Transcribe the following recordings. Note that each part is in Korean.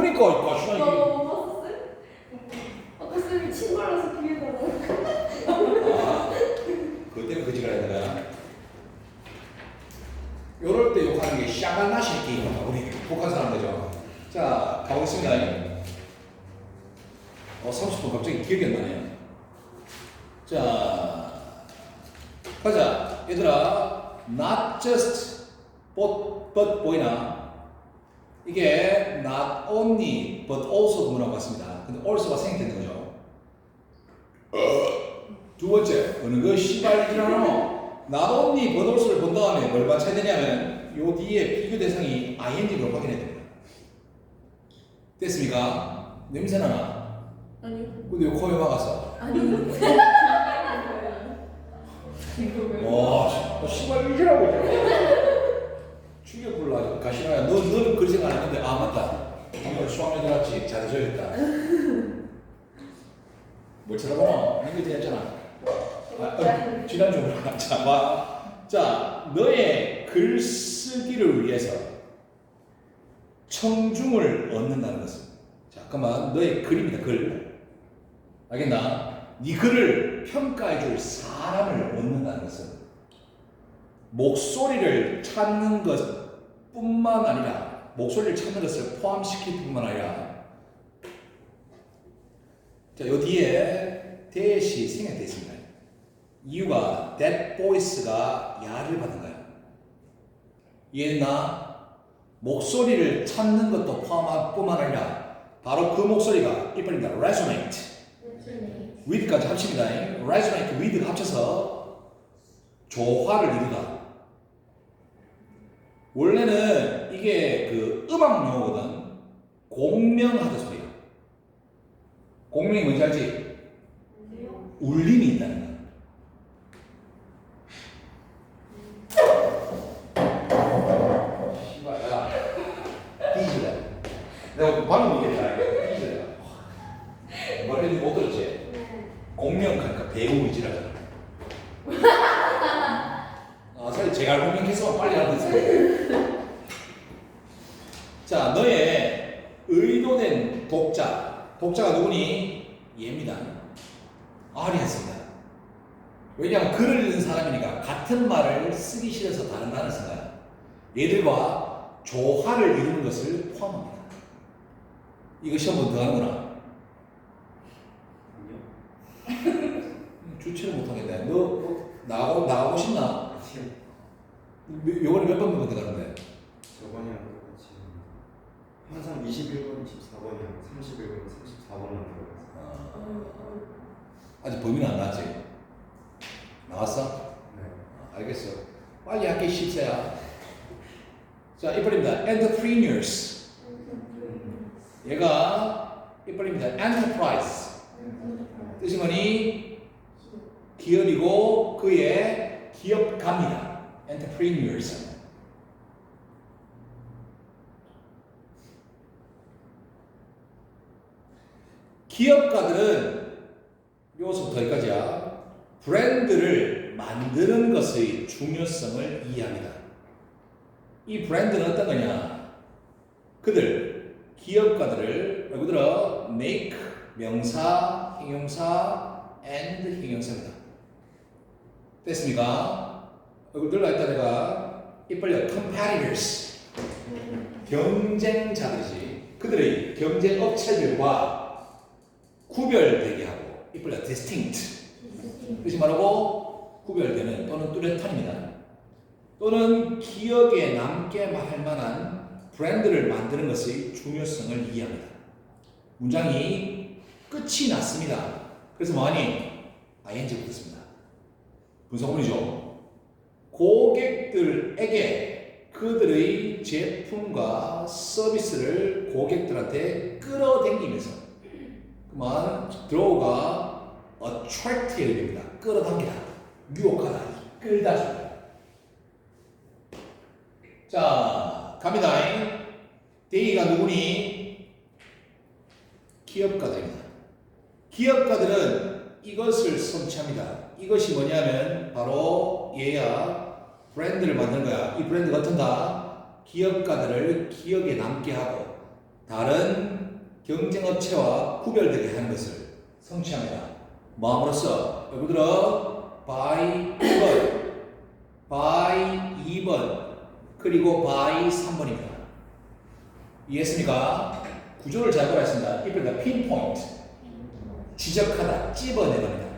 그러니까 가시나 너 이게. 뭐 봤었어요? 아까 쌤이 아, 그것 때문에 그 짓을 해야 되나? 요럴 때 욕하는 게 샤가나시 게임이다. 우리 북한 사람들죠. 자, 가보겠습니다. 어, 30분 갑자기 기억이 안 나네요. 자, 가자. 얘들아, not just, but, but not only, but also 구문하고 같습니다. 근데 also가 생략되는 거죠. 두 번째, 어느 거 씨발이라노? not only, but also를 본 다음에 뭘 맞춰야 되냐면 요 뒤에 비교 대상이 ing로 확인해야 됩니다. 됐습니까? 냄새 나나? 아니요 근데 요 코에 막았어. 아니요 이거 왜 와, 씨, 너 씨발 이지라고 있잖아. 충격 불러 가시나야. 너 너는 그런 생각 안 했는데 아 맞다. 방금 수학여행 들었지. 잘해줘야겠다. 뭘 쳐다보나? 이거 되었잖아. 아, 어, 지난주 자, 봐. 자, 너의 글쓰기를 위해서 청중을 얻는다는 것은 자, 잠깐만 너의 글입니다. 글. 알겠나? 네 글을 평가해줄 사람을 얻는다는 것은 목소리를 찾는 것 뿐만 아니라 목소리를 찾는 것을 포함시킬 뿐만 아니라 자, 요 뒤에 대시 생략되어 있습니다. 이유가 that voice가 야를 받은 거야. 이해했나? 목소리를 찾는 것도 포함할 뿐만 아니라 바로 그 목소리가 이빨입니다. resonate. with까지 합칩니다. resonate with 합쳐서 조화를 이루다. 원래는 이게 그 음악 용어거든. 공명하다 소리야. 공명이 뭔지 알지? 울림이 있다는 거야. 씨발, 야. 뒤질래. 내가 방금 얘기했다. 뒤질래. 뭘 했는지 못 들었지? 공명 그러니까 배우 이지라잖아. 아, 사실 제가 공명해서 빨리 알아듣습니다. 자, 너의 의도된 독자. 독자가 누구니? 얘입니다. 아리였습니다. 왜냐하면 글을 읽는 사람이니까 같은 말을 쓰기 싫어서 다른 쓴 거야. 얘들과 조화를 이루는 것을 포함합니다. 이거 시험 본더 하는구나. 주체를 못하겠네. 너, 너 나가고, 나가고 싶나? 요- 요번에 몇번 넘게 가는데? 똑같이 항상 21번, 24번이랑 31번, 34번만 들어갔어요. 아, 아직 범위는 안 나왔지? 나왔어? 네. 아, 알겠어. 빨리 할게, 십세야. 자, 이빨입니다. entrepreneurs. 얘가 이빨입니다. enterprise. 뜻이 뭐니? 기업이고 그의 기업가입니다. entrepreneurs. 기업가들은 요소부터 여기까지야. 브랜드를 만드는 것의 중요성을 이해합니다. 이 브랜드는 어떤 거냐? 그들 기업가들을 여기 들어 make 명사, 형용사 and 형용사입니다. 됐습니까? 여기 들어가 있다 내가 이빨려 competitors 경쟁자들이지 그들의 경쟁 업체들과 구별되게 하고 이빨려 distinct 뜻이 말하고 구별되는 또는 뚜렷한입니다. 또는 기억에 남게 할 만한 브랜드를 만드는 것의 중요성을 이해합니다. 문장이 끝이 났습니다. 그래서 뭐하니? ing 붙었습니다. 분사문이죠. 고객들에게 그들의 제품과 서비스를 고객들한테 끌어당기면서 그만 draw가 attract해야 됩니다. 끌어당기다, 유혹하다, 끌다 줍니다. 자, 갑니다. 데이가 누구니? 기업가들입니다. 기업가들은 이것을 성취합니다. 이것이 뭐냐면 바로 얘야 브랜드를 만드는 거야. 이 브랜드가 어떤다? 기업가들을 기억에 남게 하고 다른 경쟁업체와 구별되게 하는 것을 성취합니다. 마음으로써 여러분들은 by 1번, by 2번, 그리고 by 3번입니다. 이해했습니까? 구조를 잘 보라 했습니다. 이번에 pinpoint, 지적하다, 찝어내버리다.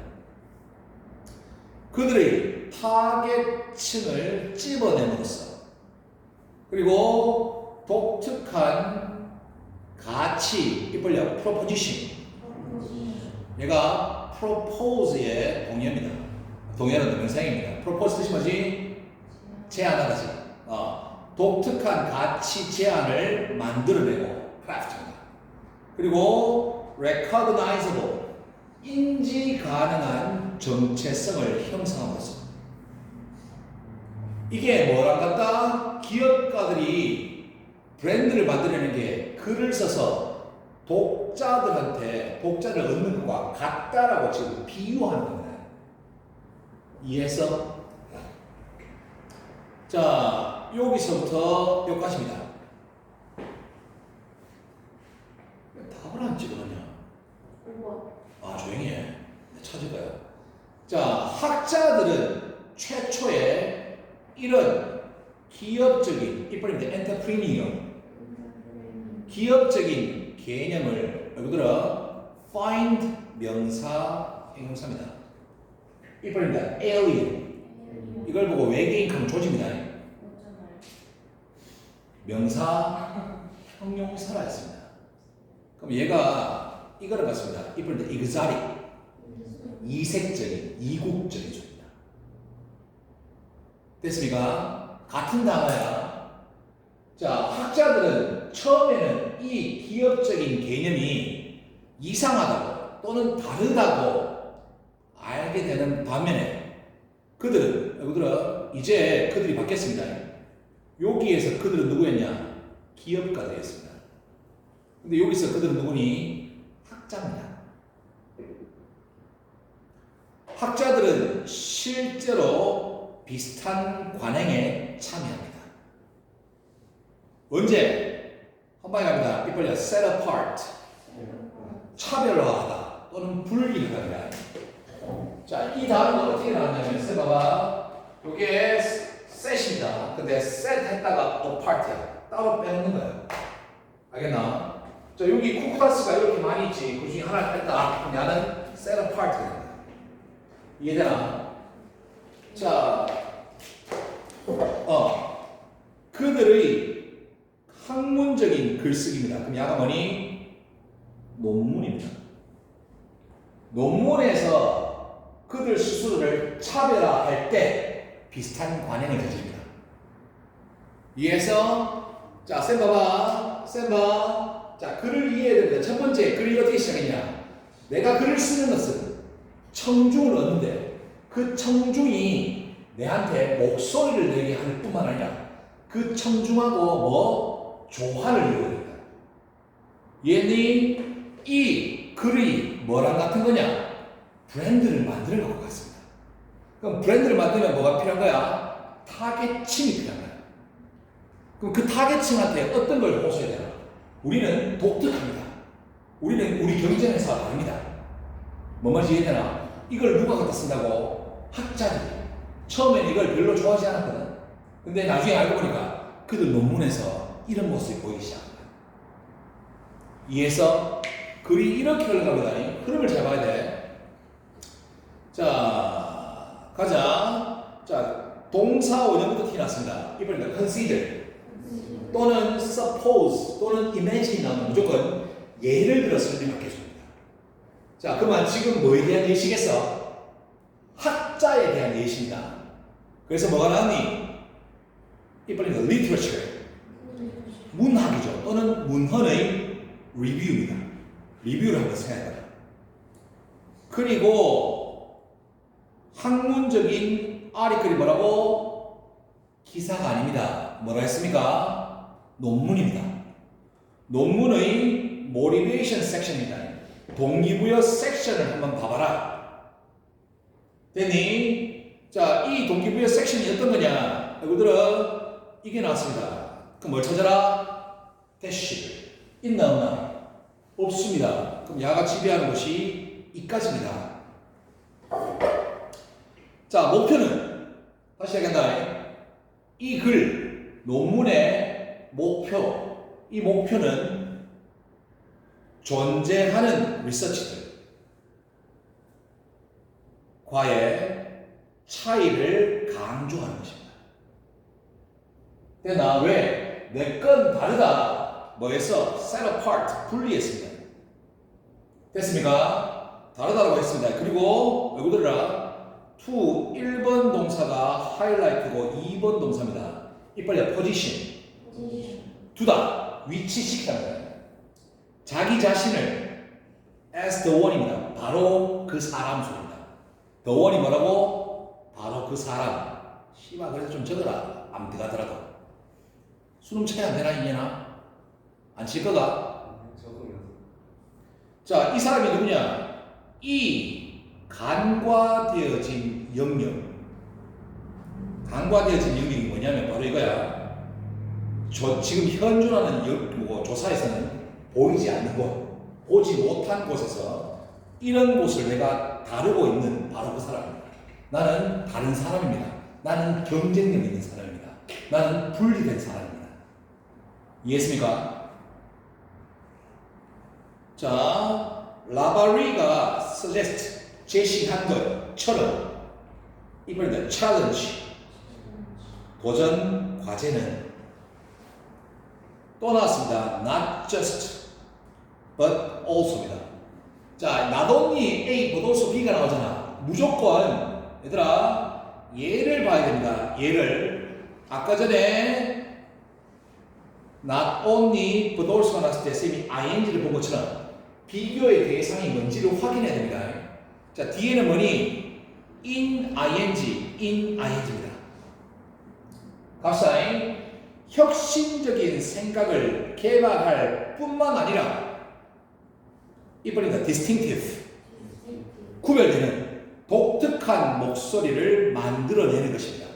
그들의 타겟층을 찝어내므로써 그리고 독특한 가치, 이빨려 proposition. 얘가 propose의 동의어입니다. 동의어는 동명사입니다. propose 뜻이 뭐지? 제안하다지. 어, 독특한 가치 제안을 만들어내고 craft입니다. 그리고 recognizable, 인지 가능한 정체성을 형성함으로써 이게 뭐랑 같다? 기업가들이 브랜드를 만들어내는 게 글을 써서 독자들한테 독자를 얻는 것과 같다라고 지금 비유하는 겁니다. 이해해서? 자, 여기서부터 여기까지입니다. 왜 답을 안? 5번. 아, 조용히 해. 찾을 거야. 자, 학자들은 최초의 이런 기업적인, 이빨입니다. 엔터프리니어. 기업적인 개념을 여러분들은 find 명사 형용사입니다. 이빨입니다. alien. 이걸 보고 외계인 하면 조집니다. 명사 형용사라 했습니다. 그럼 얘가 이거를 봤습니다. 이빨입니다. exotic. 이색적인, 이국적인 조입니다. 됐습니까? 같은 단어야. 자, 학자들은 처음에는 이 기업적인 개념이 이상하다고 또는 다르다고 알게 되는 반면에 그들은, 여러분들은 이제 그들이 바뀌었습니다. 여기에서 그들은 누구였냐? 기업가들이었습니다. 근데 여기서 그들은 누구니? 학자입니다. 학자들은 실제로 비슷한 관행에 참여합니다. 언제? 이빨려 set apart. 차별화하다 또는 분리하다. 자, 이 단어가 어떻게 나왔냐면, 세 봐봐. 이게 set입니다. 근데 set 했다가 apart야. 따로 빼는 거예요. 알겠나? 자, 여기 쿠쿠다스가 이렇게 많이 있지. 그 중에 하나 뺐다. 나는 set apart. 이해되나? 자, 어, 그들의 학문적인 글쓰기입니다. 그럼 야가 뭐니? 논문입니다. 논문에서 그들 스스로를 차별화할 때 비슷한 관행을 가집니다. 이해해서 자, 쌤 봐봐. 쌤 봐. 자, 글을 이해해야 됩니다. 첫 번째, 글이 어떻게 시작했냐? 내가 글을 쓰는 것은 청중을 얻는데 그 청중이 내한테 목소리를 내게 하는 뿐만 아니라 그 청중하고 뭐 조화를 이루어야 된다. 얘니 이 글이 뭐랑 같은 거냐? 브랜드를 만드는 것과 같습니다. 그럼 브랜드를 만들면 뭐가 필요한 거야? 타겟층이 필요한 거야. 그럼 그 타겟층한테 어떤 걸 호소해야 되나? 우리는 독특합니다. 우리는 우리 경쟁 회사가 아닙니다. 뭐 말인지 이해되나? 이걸 누가 갖다 쓴다고? 학자들이. 처음엔 이걸 별로 좋아하지 않았거든. 근데 나중에 알고 보니까 그들 논문에서 이런 모습이 보이기 시작합니다. 이해해서 글이 이렇게 흘러가거든요. 흐름을 잘 봐야 돼. 자, 가자. 자, 동사 원형부터 티났습니다. 이번에는 consider 또는 suppose 또는 imagine 나오면 무조건 예를 들어 설명을 해줍니다. 자, 그러면 지금 뭐에 대한 예시겠어? 학자에 대한 예시입니다. 그래서 뭐가 나왔니? 이번에는 literature, 문학이죠. 또는 문헌의 리뷰입니다. 리뷰를 한번 생각해봐요. 그리고 학문적인 아리클이 뭐라고? 기사가 아닙니다. 뭐라 했습니까? 논문입니다. 논문의 모티베이션 섹션입니다. 동기부여 섹션을 한번 봐봐라. 됐니? 자, 이 동기부여 섹션이 어떤 거냐? 여러분들은 이게 나왔습니다. 그럼 뭘 찾아라? 대시. 있나 없나? 없습니다. 그럼 야가 지배하는 것이 이까지입니다. 자, 목표는 다시 얘기한다. 이 글, 논문의 목표, 이 목표는 존재하는 리서치들, 과의 차이를 강조하는 것입니다. 근데 나 왜? 내 건 다르다. 뭐했어? set apart. 분리했습니다. 됐습니까? 다르다고 했습니다. 그리고 여기 들어라. to 1번 동사가 하이라이트고 2번 동사입니다. 이빨리 포지션. 두다. 위치시키는 자기 자신을 as the one입니다. 바로 그 사람 소리입니다. the one이 뭐라고? 바로 그 사람. 씨발 그래서 좀 적어라. 안 들어가더라도. 수능 차이 안 되나 이해나? 안 칠 거가? 적으면서 자, 이 사람이 누구냐? 이 간과되어진 영역. 간과되어진 영역이 뭐냐면 바로 이거야. 저 지금 현존하는 역, 뭐, 조사에서는 보이지 않는 곳, 보지 못한 곳에서 이런 곳을 내가 다루고 있는 바로 그 사람입니다. 나는 다른 사람입니다. 나는 경쟁력 있는 사람입니다. 나는 분리된 사람입니다. 이해했습니까? 자, 라바리가 셀레스트 제시한 것처럼 이번에 챌린지 도전 과제는 또 나왔습니다. Not just, but also입니다. 자, only A, but also B가 나오잖아. 무조건 얘들아 얘를 봐야 됩니다. 얘를 아까 전에 not only, but also가 나왔을 때 쌤이 ing를 본 것처럼 비교의 대상이 뭔지를 확인해야 됩니다. 자, 뒤에는 뭐니? in ing, in ing입니다. 갑시다. 혁신적인 생각을 개발할 뿐만 아니라 이번에는 distinctive, 구별되는 독특한 목소리를 만들어내는 것입니다.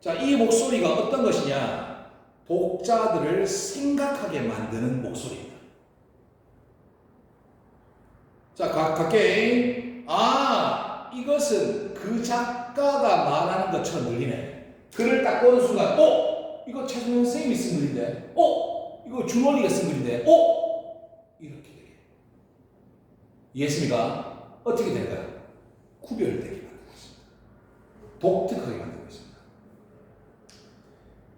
자, 이 목소리가 어떤 것이냐? 독자들을 생각하게 만드는 목소리입니다. 자, 각, 각게 아, 이것은 그 작가가 말하는 것처럼 들리네. 글을 딱 보는 순간, 어? 이거 최종현 선생님이 쓴 글인데? 어? 이거 준원이가 쓴 글인데? 어? 이렇게 되게. 이해했습니까? 어떻게 될까요? 구별되게 만들고 있습니다. 독특하게 만들고 있습니다.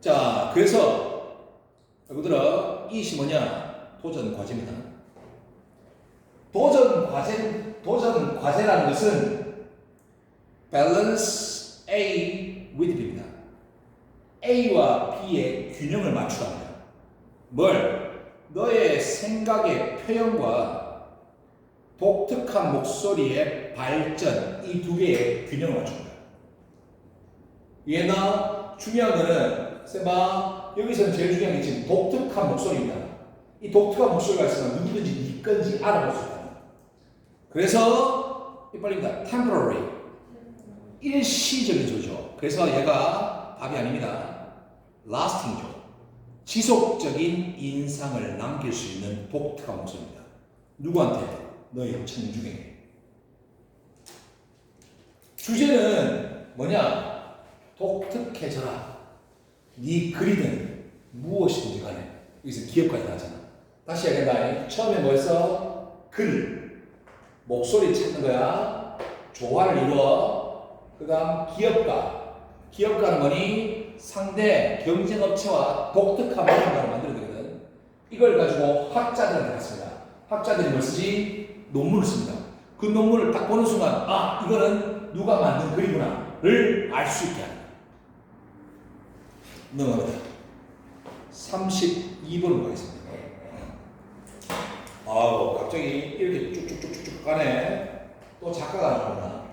자, 그래서, 여러분들아, 이것이 뭐냐? 도전 과제입니다. 과제, 도전 과제라는 것은 balance A with B입니다. A와 B의 균형을 맞추다 합니다. 뭘? 너의 생각의 표현과 독특한 목소리의 발전, 이 두 개의 균형을 맞춥니다. 얘나 중요한 거는, 쌤아, 여기서는 제일 중요한 게 지금 독특한 목소리입니다. 이 독특한 목소리가 있으면 누구든지 네 건지 알아볼 수 있다. 그래서 이빨입니다. temporary 일시적인 조죠. 그래서 얘가 답이 아닙니다. lasting조. 지속적인 인상을 남길 수 있는 독특한 목소리입니다. 누구한테? 너의 청중에게. 주제는 뭐냐? 독특해져라. 네 글이든 무엇이든지 간에 여기서 기업까지 나잖아. 다시 얘기한다. 처음에 뭐였어? 글. 목소리 찾는 거야. 조화를 이루어. 그 다음 기업가. 기업가는 뭐니? 상대 경쟁업체와 독특한 무언가를 만들어야 되거든. 이걸 가지고 학자들한테 갔습니다. 학자들이 뭘 쓰지? 논문을 씁니다. 그 논문을 딱 보는 순간, 아, 이거는 누가 만든 글이구나를 알 수 있게 합니다. 넘어갑니다. 32번으로 가겠습니다. 아우 갑자기 이렇게 쭉쭉쭉쭉 가네. 또 작가가 나오나.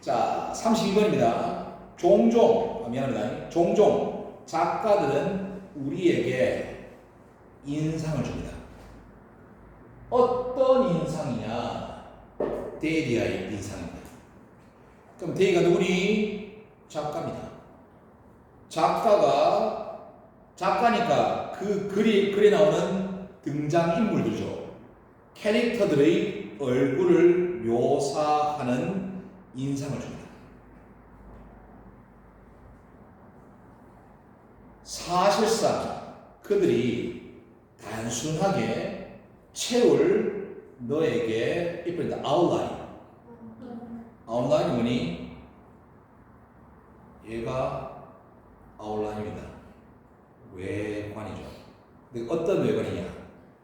자, 32번입니다. 종종 아, 미안합니다. 종종 작가들은 우리에게 인상을 줍니다. 어떤 인상이냐? 데이디아의 인상입니다. 그럼 데이가 누구니? 작가입니다. 작가가 작가니까 그 글이 글에 나오는 등장 인물들이죠. 캐릭터들의 얼굴을 묘사하는 인상을 줍니다. 사실상 그들이 단순하게 채울 너에게 이쁘다 아웃라인 아웃라인이 뭐니? 얘가 아웃라인입니다. 외관이죠. 근데 어떤 외관이냐?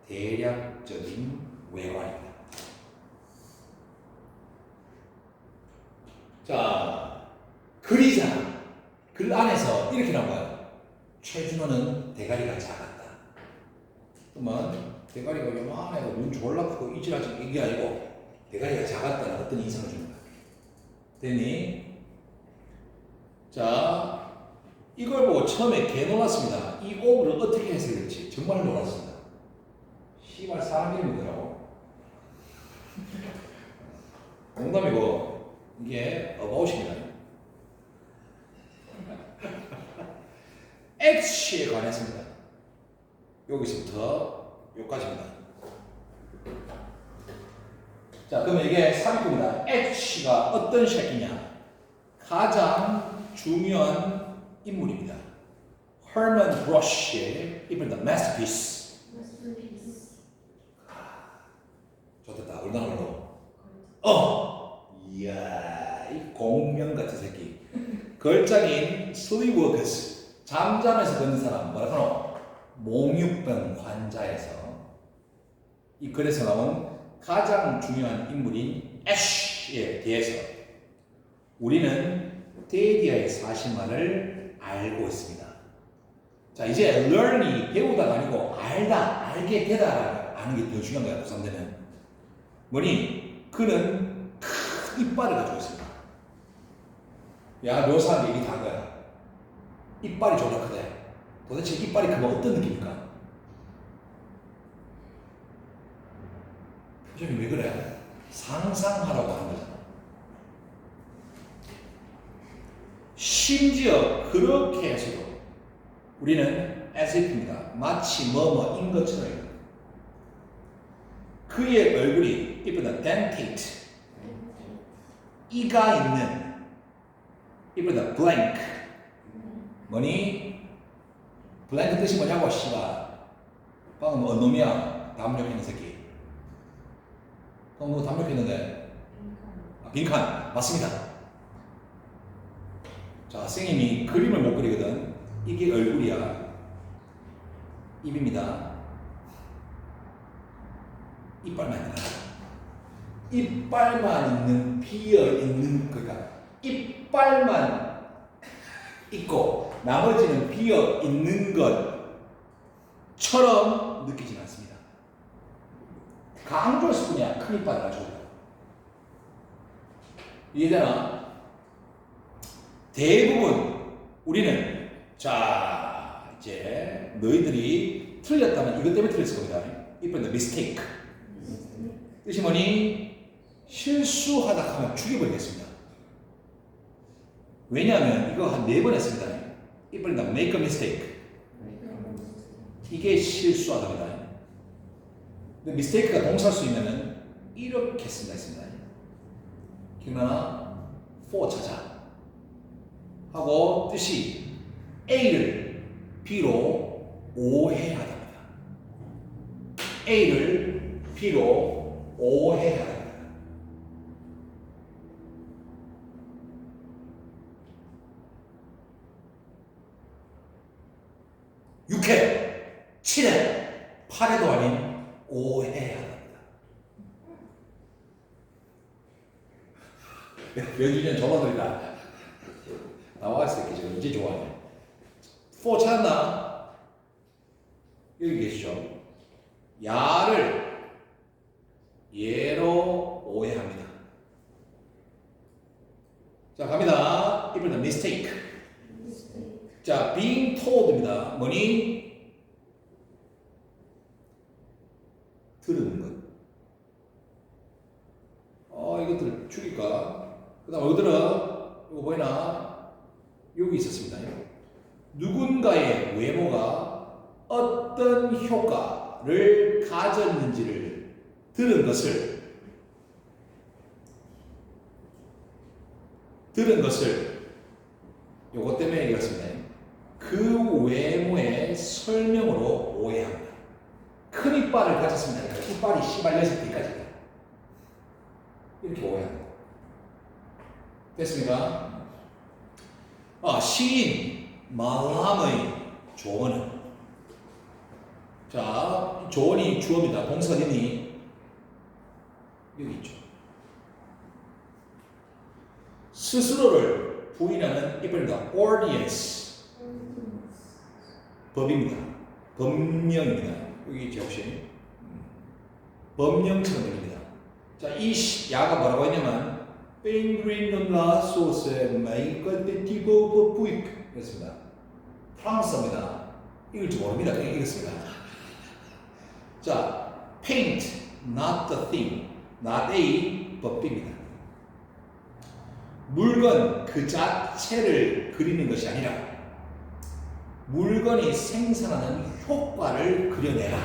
대략적인 외관입니다. 자, 글이잖아. 글 안에서 이렇게 나와요. 최준호는 대가리가 작았다. 그러면 대가리가 요만해고 눈 졸라 크고 이질하지 이게 아니고 대가리가 작았다는 어떤 인상을 주는 거야. 됐니? 자, 이걸 보고 처음에 개 놀랐습니다. 이 오브를 어떻게 해석할지 정말 놀랐습니다. 씨발 사람 이름이더라고. 농담이고 이게 어바웃입니다. X에 관했습니다. 여기서부터 여기까지입니다. 자, 그러면 이게 삽입입니다. X가 어떤 새끼냐? 가장 중요한 인물입니다. 허먼 브러쉬의 이번에 masterpiece. 마스터피스. 좋겠다. 얼마나 걸로? 어! 이야, 이 공명 같은 새끼. 걸작인 슬리워크스. 잠잠해서 걷는 사람, 뭐라 하노? 몽유병 환자에서 이 글에서 나온 가장 중요한 인물인 애쉬에 대해서 우리는 데이디아의 사실만을 알고 있습니다. 자, 이제 learn이 배우다가 아니고 알다, 알게 되다 아는 게 더 중요한 거야, 고3되는. 뭐니? 그는 큰 이빨을 가지고 있습니다. 야, 묘사한 얘기 다 거야. 이빨이 존나 크다. 도대체 이빨이 크면 어떤 느낌일까? 표정이 왜 그래? 상상하라고 하는 거잖아. 심지어 그렇게 해서도 우리는 as if입니다. 마치 뭐뭐인 것처럼 그의 얼굴이 이쁘다 dentate 이가 있는 이쁘다 blank 뭐니? blank 뜻이 뭐냐고 씨발. 방금 뭐 놈이야. 담력있는 새끼. 방금 뭐 담력있는데. 아, 빈칸. 맞습니다. 자 선생님이 그림을 못 그리거든. 이게 얼굴이야. 입입니다. 이빨만 거야. 이빨만 있는 비어 있는 그러니까 이빨만 있고 나머지는 비어 있는 것처럼 느끼진 않습니다. 강조했을 뿐이야 큰 이빨 가지고 이해되나? 대부분 우리는 자 이제 너희들이 틀렸다면 이것 때문에 틀렸을 겁니다. 이빨 mistake 뜻이 뭐니? 실수하다 하면 죽여버리겠습니다. 왜냐하면 이거 한 네 번 했습니다. 이번에 make a mistake. 이게 실수하다입니다. 근데 mistake가 동사일 수 있으면 이렇게 쓴다 했습니다. 기억나나? for 찾아. 하고 뜻이 A를 B로 오해하답니다. A를 B로 오해하다. 육회칠회팔회도 아닌 오해하답니다. 저번들이다. 나와있을 때 지금 이제 좋아하네. 4 찾았나? 여기 계시죠? 야를 예로 오해합니다. 자, 갑니다. 이번엔 mistake. 자, being told입니다. 뭐니? 들은 것. 어, 이것들 줄일까? 그 다음, 어디들은, 이거 보이나? 여기 효과를 가졌는지를 들은 것을 들은 것을 요것 때문에 얘기했습니다. 그 외모의 설명으로 오해합니다. 큰 이빨을 가졌습니다. 그러니까 이빨이 씨발렸을 때까지 이렇게 오해합니다. 됐습니까? 아, 시인 말람의 조언은 자, 조언이 주어입니다. 동사 어디니? 여기 있죠. 스스로를 부인하는 이빨입니다. audience 법입니다. 법령입니다. 여기 있죠 혹시 음. 법령처럼 됩니다. 자, 이 시- 야가 뭐라고 했냐면 뺑그린놈라 소스에 메이커 베티고 부익 그랬습니다. 프랑스어입니다. 읽을 줄 모릅니다. 그냥 읽었습니다. 자, paint, not the thing, not a, but b입니다. 물건 그 자체를 그리는 것이 아니라 물건이 생산하는 효과를 그려내라.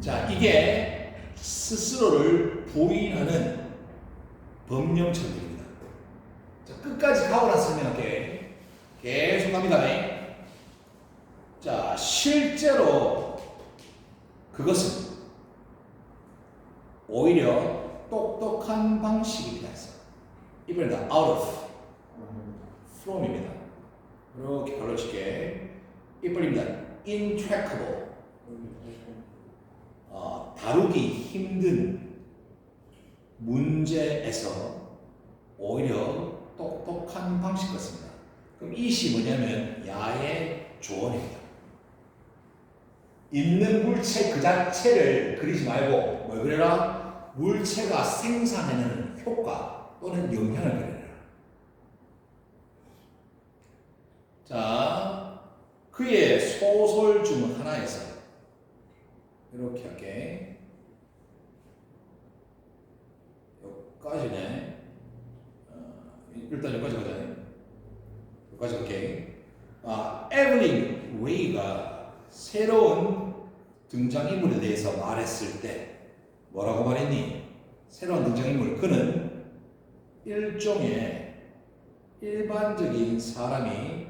자, 이게 스스로를 부인하는 법령처럼입니다. 자, 끝까지 나서 설명할게. 계속 갑니다. 자, 실제로 그것은 오히려 똑똑한 방식입니다. 이번에는 out of, from입니다. 이렇게 걸러칠게. 이번입니다. intractable, 어, 다루기 힘든 문제에서 오히려 똑똑한 방식 같습니다. 그럼 이시 뭐냐면 야의 조언입니다. 있는 물체 그 자체를 그리지 말고 뭘 그려라? 물체가 생산해내는 효과 또는 영향을 그려라. 자, 그의 소설 중 하나에서 이렇게 할게. 여기까지네. 어, 일단 여기까지 가자. 여기까지 갈게. 아, 에블린 웨이가 새로운 등장인물에 대해서 말했을 때 뭐라고 말했니? 새로운 등장인물 그는 일종의 일반적인 사람이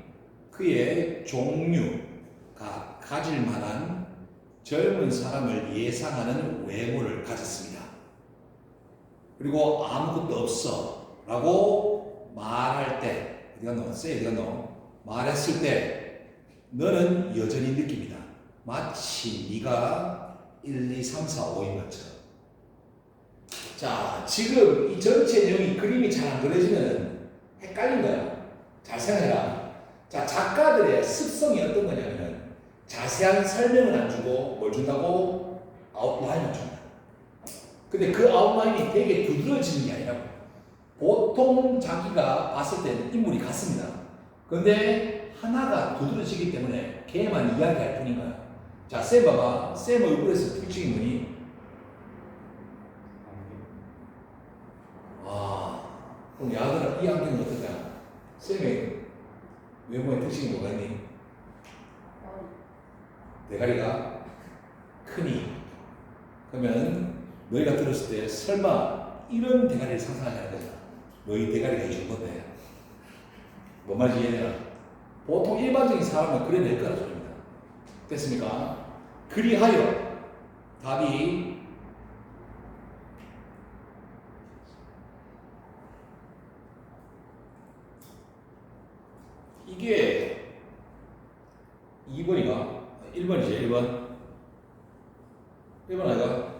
그의 종류가 가질 만한 젊은 사람을 예상하는 외모를 가졌습니다. 그리고 아무것도 없어 라고 말할 때 어디 갔노? 쎄 어디 갔노? 말했을 때 너는 여전히 느낍니다. 마치 네가 1, 2, 3, 4, 5인 것처럼. 자, 지금 이 전체 내용이 그림이 잘 안 그려지면 헷갈린 거야. 잘 생각해라. 자, 작가들의 습성이 어떤 거냐면 자세한 설명은 안 주고 뭘 준다고 아웃라인을 준다. 근데 그 아웃라인이 되게 두드러지는 게 아니라고. 보통 자기가 봤을 때는 인물이 같습니다. 근데 하나가 두드러지기 때문에 걔만 이야기할 뿐인 거야. 자, 쌤 봐봐. 쌤 얼굴에서 특징이 뭐니? 아, 그럼 야들아, 이 안경은 어떨까? 쌤의 외모의 특징이 뭐가 있니? 대가리가 크니. 그러면 너희가 들었을 때 설마 이런 대가리를 않을 거잖아. 너희 대가리가 이런 건데. 뭔 말인지 이해되나? 보통 일반적인 사람은 그려낼 거라 소리입니다. 됐습니까? 그리하여 답이 이게 2번이가 1번이지 1번. 1번 아이가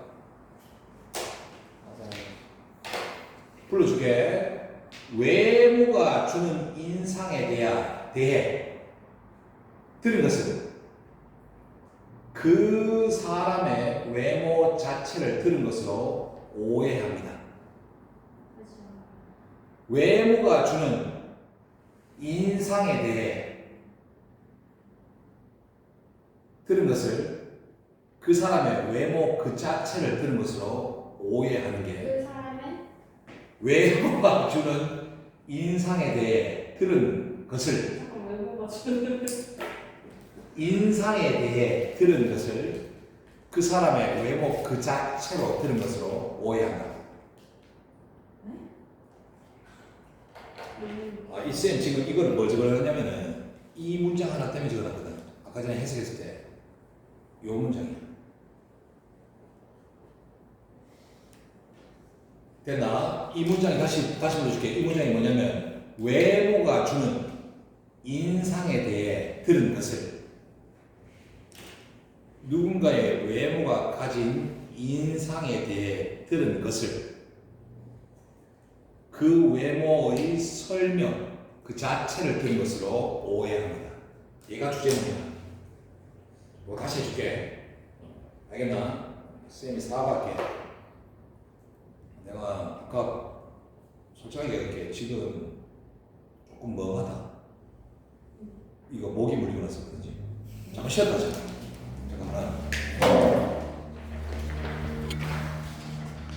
불러줄게. 외모가 주는 인상에 대하, 대해 들은 것은 그 사람의 외모 자체를 들은 것으로 오해합니다. 외모가 주는 인상에 대해 들은 것을 그 사람의 외모 그 자체를 들은 것으로 오해하는 게그 외모가 주는 인상에 대해 들은 것을 잠깐 외모가 주는 인상에 대해 들은 것을 그 사람의 외모 그 자체로 들은 것으로 오해한다. 음. 아, 이 쌤 지금 이거를 뭐 적어놨냐면은 이 문장 하나 때문에 적어놨거든. 아까 전에 해석했을 때 요 문장이야. 됐나? 이 문장이 다시 다시 불러줄게. 이 문장이 뭐냐면 외모가 주는 인상에 대해 들은 것을 누군가의 외모가 가진 인상에 대해 들은 것을 그 외모의 설명 그 자체를 들은 것으로 오해합니다. 얘가 주제입니다. 뭐 다시 해줄게. 알겠나? 쌤이 사과할게. 내가 아까 솔직하게 이렇게 지금 조금 멍하다. 이거 목이 물리고 나서 그런지. 잠깐 쉬었다 잠깐. から。